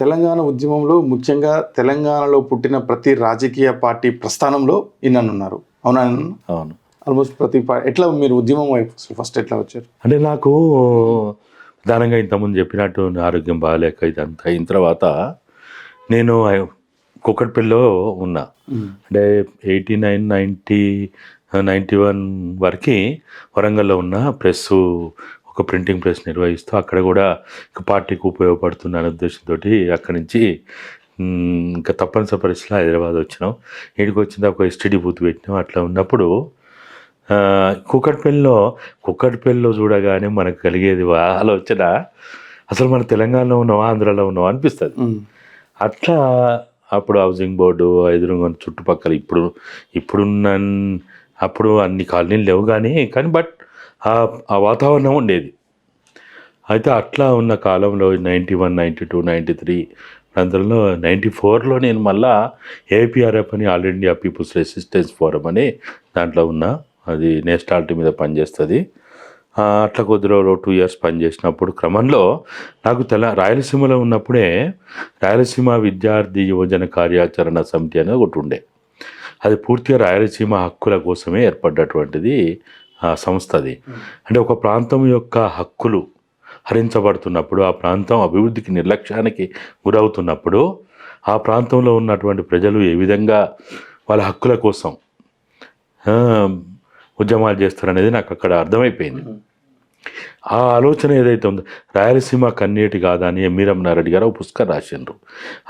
తెలంగాణ ఉద్యమంలో ముఖ్యంగా తెలంగాణలో పుట్టిన ప్రతి రాజకీయ పార్టీ ప్రస్థానంలో ఈయననున్నారు అవునా అవును. ఆల్మోస్ట్ ప్రతి ఎట్లా మీరు ఉద్యమం వైపు ఫస్ట్ ఎట్లా వచ్చారు? అంటే నాకు ప్రధానంగా ఇంతకుముందు చెప్పినట్టు ఆరోగ్యం బాగాలేక ఇదంతా అయిన తర్వాత నేను కుక్కట్పల్లిలో ఉన్నా. అంటే eighty nine ninety ninety one వరకు వరంగల్లో ఉన్న ప్రెస్ ఒక ప్రింటింగ్ ప్రెస్ నిర్వహిస్తూ అక్కడ కూడా పార్టీకి ఉపయోగపడుతున్న అనే ఉద్దేశంతో అక్కడి నుంచి ఇంకా తప్పనిసరి పరిస్థితిలో హైదరాబాద్ వచ్చినాం. ఇక్కడికి వచ్చిన ఒక ఎస్టీడీ బూత్ పెట్టినాం. అట్లా ఉన్నప్పుడు కుక్కట్పల్లిలో కుక్కట్పల్లిలో చూడగానే మనకు కలిగేది ఆలోచన అసలు మన తెలంగాణలో ఉన్నావా ఆంధ్రాలో ఉన్నావా అనిపిస్తుంది. అట్లా అప్పుడు హౌసింగ్ బోర్డు ఎదురుగా చుట్టుపక్కల ఇప్పుడు ఇప్పుడున్న అప్పుడు అన్ని కాలనీలు లేవు కానీ కానీ బట్ ఆ వాతావరణం ఉండేది. అయితే అట్లా ఉన్న కాలంలో ninety one ninety two ninety three అందులో నైంటీ ఫోర్లో నేను మళ్ళా ఏపీఆర్ఎఫ్ అని all India people's resistance forum అని దాంట్లో ఉన్న అది నేషనాలిటీ మీద పనిచేస్తుంది. అట్లా కొద్ది రోజులు టూ ఇయర్స్ పనిచేసినప్పుడు క్రమంలో నాకు తెల రాయలసీమలో ఉన్నప్పుడే రాయలసీమ విద్యార్థి యువజన కార్యాచరణ సమితి అనేది ఒకటి ఉండే. అది పూర్తిగా రాయలసీమ హక్కుల కోసమే ఏర్పడ్డటువంటిది సంస్థ అది అంటే ఒక ప్రాంతం యొక్క హక్కులు హరించబడుతున్నప్పుడు ఆ ప్రాంతం అభివృద్ధికి నిర్లక్ష్యానికి గురవుతున్నప్పుడు ఆ ప్రాంతంలో ఉన్నటువంటి ప్రజలు ఏ విధంగా వాళ్ళ హక్కుల కోసం ఉద్యమాలు ఉద్యమాలు చేస్తారనేది నాకు అక్కడ అర్థమైపోయింది. ఆ ఆలోచన ఏదైతే ఉందో రాయలసీమ కన్నీటి గాథ అని మీరమ్మారెడ్డి గారు పుస్తకం రాసిండ్రు.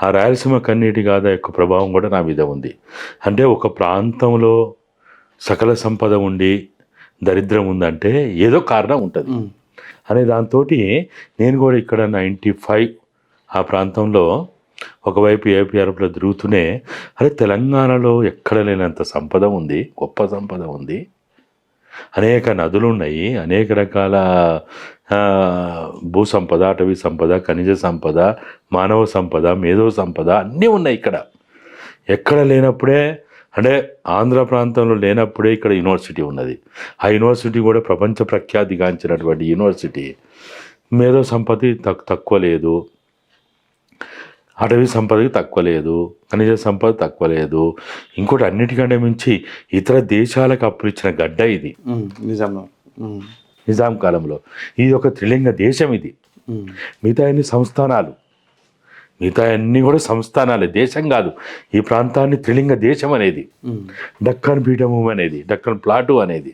ఆ రాయలసీమ కన్నీటి గాథ యొక్క ప్రభావం కూడా నా మీద ఉంది. అంటే ఒక ప్రాంతంలో సకల సంపద ఉండి దరిద్రం ఉందంటే ఏదో కారణం ఉంటుంది. అనే దాంతో నేను కూడా ఇక్కడ నైంటీ ఫైవ్ ఆ ప్రాంతంలో ఒకవైపు ఏపీఆర్ఎఫ్లో తిరుగుతూనే అరే తెలంగాణలో ఎక్కడ లేనంత సంపద ఉంది గొప్ప సంపద ఉంది. అనేక నదులు ఉన్నాయి అనేక రకాల భూ సంపద అటవీ సంపద ఖనిజ సంపద మానవ సంపద మేధో సంపద అన్నీ ఉన్నాయి ఇక్కడ. ఎక్కడ లేనప్పుడే అంటే ఆంధ్ర ప్రాంతంలో లేనప్పుడే ఇక్కడ యూనివర్సిటీ ఉన్నది. ఆ యూనివర్సిటీ కూడా ప్రపంచ ప్రఖ్యాతిగాంచినటువంటి యూనివర్సిటీ. మేధో సంపత్తి తక్ తక్కువ లేదు. అటవీ సంపదకి తక్కువ లేదు. ఖనిజ సంపద తక్కువ లేదు. ఇంకోటి అన్నిటికంటే మించి ఇతర దేశాలకు అప్పులు ఇచ్చిన గడ్డ ఇది. నిజాం కాలంలో. ఇది ఒక త్రిలింగ దేశం ఇది. మిగతా అన్ని సంస్థానాలు? మిగతా అన్నీ కూడా సంస్థానాలే దేశం కాదు ఈ ప్రాంతాన్ని త్రిలింగ దేశం అనేది. డక్కన్ పీఠము అనేది డక్కన్ ప్లాటు అనేది.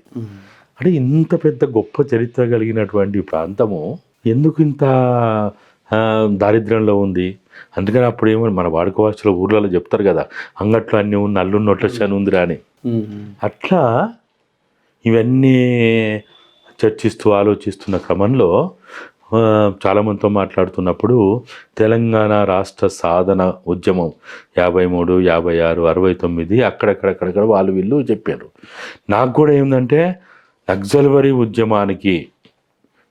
అంటే ఇంత పెద్ద గొప్ప చరిత్ర కలిగినటువంటి ప్రాంతము ఎందుకు ఇంత దారిద్ర్యంలో ఉంది అందుకని అప్పుడు ఏమో మన వాడుక భాషలో ఊర్లలో చెప్తారు కదా అంగట్లో అన్నీ ఉంది అల్లున్నొట్ల శని ఉందిరా అని. అట్లా ఇవన్నీ చర్చిస్తూ ఆలోచిస్తున్న క్రమంలో చాలామందితో మాట్లాడుతున్నప్పుడు తెలంగాణ రాష్ట్ర సాధన ఉద్యమం యాభై మూడు యాభై ఆరు అరవై తొమ్మిది అక్కడక్కడక్కడక్కడ వాళ్ళు వీళ్ళు చెప్పారు. నాకు కూడా ఏంటంటే నక్సల్వరీ ఉద్యమానికి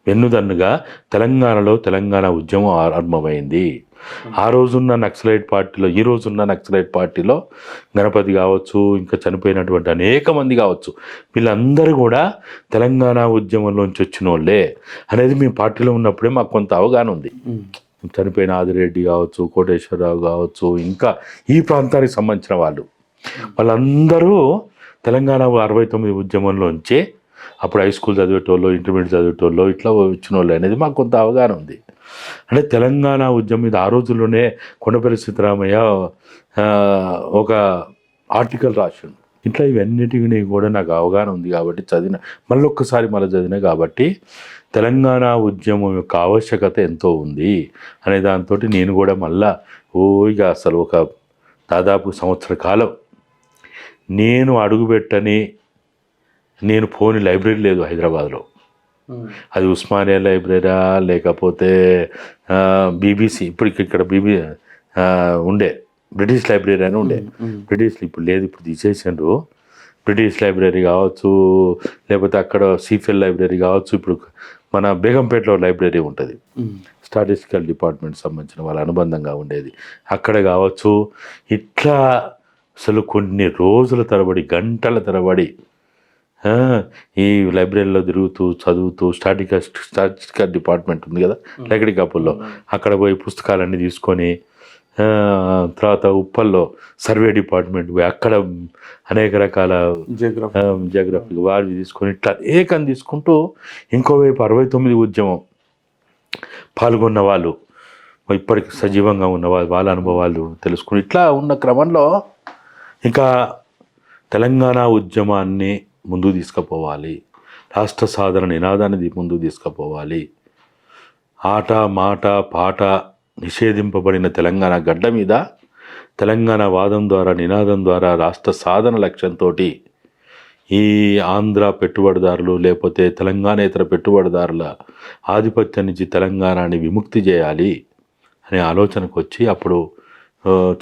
వెన్నుదన్నుగా తెలంగాణలో తెలంగాణ ఉద్యమం ఆరంభమైంది. ఆ రోజున్న నక్సలైట్ పార్టీలో ఈ రోజున్న నక్సలైట్ పార్టీలో గణపతి కావచ్చు ఇంకా చనిపోయినటువంటి అనేక మంది కావచ్చు వీళ్ళందరూ కూడా తెలంగాణ ఉద్యమంలోంచి వచ్చిన వాళ్ళే అనేది మీ పార్టీలో ఉన్నప్పుడే మాకు కొంత అవగాహన ఉంది. మ్మ్. చనిపోయిన ఆదిరెడ్డి కావచ్చు కోటేశ్వరరావు కావచ్చు ఇంకా ఈ ప్రాంతానికి సంబంధించిన వాళ్ళు. వాళ్ళందరూ తెలంగాణ అరవై తొమ్మిది ఉద్యమంలోంచే అప్పుడు హై స్కూల్ చదివేటోళ్ళు ఇంటర్మీడియట్ చదివేటోళ్ళు ఇట్లా వచ్చిన వాళ్ళు అనేది మాకు కొంత అవగాహన ఉంది. అంటే తెలంగాణ ఉద్యమం మీద ఆ రోజుల్లోనే కొండపల్లి సీతారామయ్య ఒక ఆర్టికల్ రాసిండు. ఇట్లా ఇవన్నిటిని కూడా నాకు అవగాహన ఉంది కాబట్టి చదివిన మళ్ళీ ఒక్కసారి మళ్ళీ చదివిన కాబట్టి తెలంగాణ ఉద్యమం యొక్క ఆవశ్యకత ఎంతో ఉంది అనే దాంతో నేను కూడా మళ్ళా ఓ ఇక అసలు ఒక దాదాపు సంవత్సర కాలం నేను అడుగుపెట్టని నేను పోని లైబ్రరీ లేదు హైదరాబాద్లో. అది ఉస్మానియా లైబ్రరీరా లేకపోతే బీబీసీ ఇప్పుడు ఇక్కడ బీబీ ఉండే బ్రిటిష్ లైబ్రరీ అని ఉండే. బ్రిటిష్ ఇప్పుడు లేదు ఇప్పుడు తీసేసిండ్రు బ్రిటిష్ లైబ్రరీ కావచ్చు లేకపోతే అక్కడ సీఫెల్ లైబ్రరీ కావచ్చు ఇప్పుడు మన బేగంపేటలో లైబ్రరీ ఉంటుంది. స్టాటిస్టికల్ డిపార్ట్మెంట్ సంబంధించిన వాళ్ళ అనుబంధంగా ఉండేది అక్కడ కావచ్చు ఇట్లా అసలు కొన్ని రోజుల తరబడి గంటల తరబడి ఈ లైబ్రరీలో తిరుగుతూ చదువుతూ స్టాటిక స్టాటిస్టికల్ డిపార్ట్మెంట్ ఉంది కదా లెగడి కప్పుల్లో అక్కడ పోయి పుస్తకాలన్నీ తీసుకొని తర్వాత ఉప్పల్లో సర్వే డిపార్ట్మెంట్ పోయి అక్కడ అనేక రకాల జియోగ్రఫీ జాగ్రఫీ వారి తీసుకొని ఇట్లా ఏకం తీసుకుంటూ ఇంకోవైపు అరవై తొమ్మిది ఉద్యమం పాల్గొన్న వాళ్ళు ఇప్పటికి సజీవంగా ఉన్న వాళ్ళు వాళ్ళ అనుభవాలు తెలుసుకుని ఇట్లా ఉన్న క్రమంలో ఇంకా తెలంగాణ ఉద్యమాన్ని ముందుకు తీసుకుపోవాలి. రాష్ట్ర సాధన నినాదాన్ని ముందుకు తీసుకుపోవాలి. ఆట మాట పాట నిషేధింపబడిన తెలంగాణ గడ్డ మీద తెలంగాణ వాదం ద్వారా నినాదం ద్వారా రాష్ట్ర సాధన లక్ష్యంతో ఈ ఆంధ్ర పెట్టుబడిదారులు లేకపోతే తెలంగాణేతర పెట్టుబడిదారుల ఆధిపత్యం నుంచి తెలంగాణని విముక్తి చేయాలి అనే ఆలోచనకు వచ్చి అప్పుడు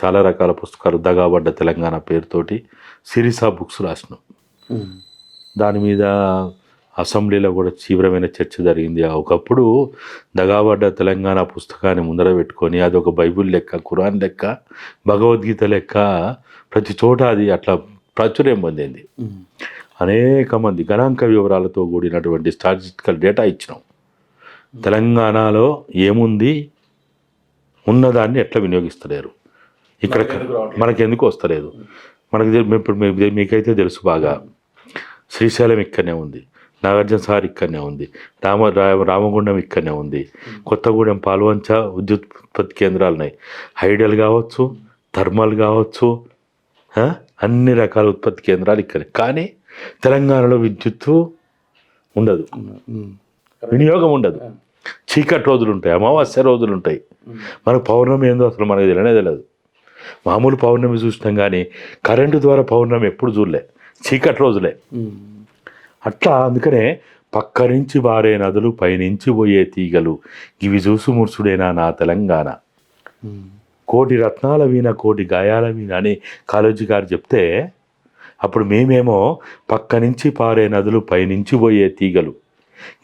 చాలా రకాల పుస్తకాలు దగాబడ్డ తెలంగాణ పేరుతోటి సిరిసా బుక్స్ రాసినాం. దాని మీద అసెంబ్లీలో కూడా తీవ్రమైన చర్చ జరిగింది. ఒకప్పుడు దగాబడ్డ తెలంగాణ పుస్తకాన్ని ముందర పెట్టుకొని అది ఒక బైబిల్ లెక్క ఖురాన్ లెక్క భగవద్గీత లెక్క ప్రతి చోట అది అట్లా ప్రాచుర్యం పొందింది. అనేక మంది గణాంక వివరాలతో కూడినటువంటి స్టాటిస్టికల్ డేటా ఇచ్చినాం. తెలంగాణలో ఏముంది? ఉన్నదాన్ని ఎట్లా వినియోగిస్తలేరు? ఇక్కడ మనకి ఎందుకు వస్తలేదు? మనకి ఇప్పుడు మీకైతే తెలుసు బాగా. శ్రీశైలం ఇక్కడనే ఉంది. నాగార్జున సార్ ఇక్కడనే ఉంది. రామ రామగుండం ఇక్కడనే ఉంది. కొత్తగూడెం పాల్వంచ విద్యుత్ ఉత్పత్తి కేంద్రాలు ఉన్నాయి హైడల్ కావచ్చు థర్మల్ కావచ్చు? అన్ని రకాల ఉత్పత్తి కేంద్రాలు ఇక్కడ. కానీ తెలంగాణలో విద్యుత్తు ఉండదు. వినియోగం ఉండదు. చీకటి రోజులు ఉంటాయి అమావాస్య రోజులు ఉంటాయి మనకు పౌర్ణమి ఏందో అసలు మనకు తెలియనే తెలియదు. మామూలు పౌర్ణమి చూసినాం కానీ కరెంటు ద్వారా పౌర్ణమి ఎప్పుడు చూడలే. చీకటి రోజులే. అట్లా అందుకనే పక్క నుంచి బారే నదులు పైనుంచి పోయే తీగలు ఇవి చూసు మురుసుడేనా నా తెలంగాణ. కోటి రత్నాల వీణ కోటి గాయాల వీణ అని కాళోజీ గారు చెప్తే అప్పుడు మేమేమో పక్క నుంచి పారే నదులు పైనుంచి పోయే తీగలు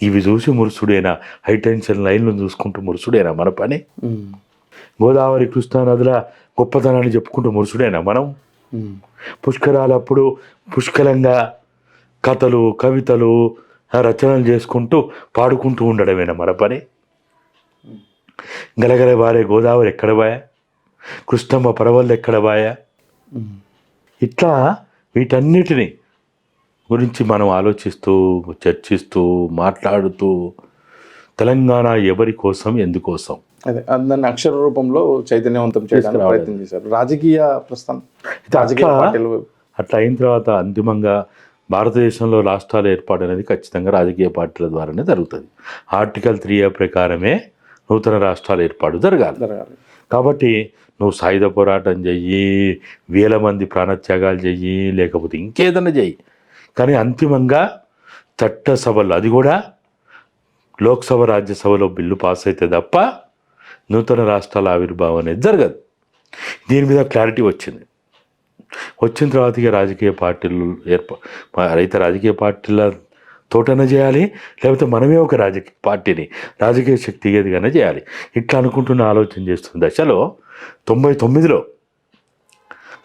ఇవి చూసి మురుసుడేనా హైటెన్షన్ లైన్లు చూసుకుంటూ మురుసుడేనా మన పని? గోదావరి కృష్ణా నదుల గొప్పతనాన్ని చెప్పుకుంటూ మురుసుడేనా మనం? పుష్కరాలప్పుడు పుష్కలంగా కథలు కవితలు రచనలు చేసుకుంటూ పాడుకుంటూ ఉండడమేనా మన పని? గలగల బారే గోదావరి ఎక్కడ బాయా? కృష్ణమ్మ పరవళ్ళు ఎక్కడ బాయా? ఇట్లా వీటన్నిటిని గురించి మనం ఆలోచిస్తూ చర్చిస్తూ మాట్లాడుతూ తెలంగాణ ఎవరి కోసం ఎందుకోసం? అదే దాన్ని అక్షర రూపంలో చైతన్యవంతం చేయడానికి. ప్రయత్నం చేశారు. రాజకీయ ప్రస్థానం రాజకీయ పార్టీలు. అట్లా అయిన తర్వాత అంతిమంగా భారతదేశంలో రాష్ట్రాల ఏర్పాటు అనేది ఖచ్చితంగా రాజకీయ పార్టీల ద్వారానే జరుగుతుంది. ఆర్టికల్ త్రీ ఏ ప్రకారమే నూతన రాష్ట్రాల ఏర్పాటు జరగాలి. జరగాలి. కాబట్టి నువ్వు సాయుధ పోరాటం చెయ్యి వేల మంది ప్రాణత్యాగాలు చెయ్యి లేకపోతే ఇంకేదైనా చెయ్యి. కానీ అంతిమంగా చట్టసభలు అది కూడా లోక్సభ రాజ్యసభలో బిల్లు పాస్ అయితే తప్ప నూతన రాష్ట్రాల ఆవిర్భావం అనేది జరగదు. దీని మీద క్లారిటీ వచ్చింది. వచ్చిన తర్వాత ఇక రాజకీయ పార్టీలు ఏర్పా అయితే రాజకీయ పార్టీల తోటన చేయాలి లేకపోతే మనమే ఒక రాజకీయ పార్టీని రాజకీయ శక్తి ఏదిగానే చేయాలి. ఇట్లా అనుకుంటున్న ఆలోచన చేస్తున్న దశలో తొంభై తొమ్మిదిలో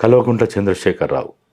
కల్వకుంట్ల చంద్రశేఖరరావు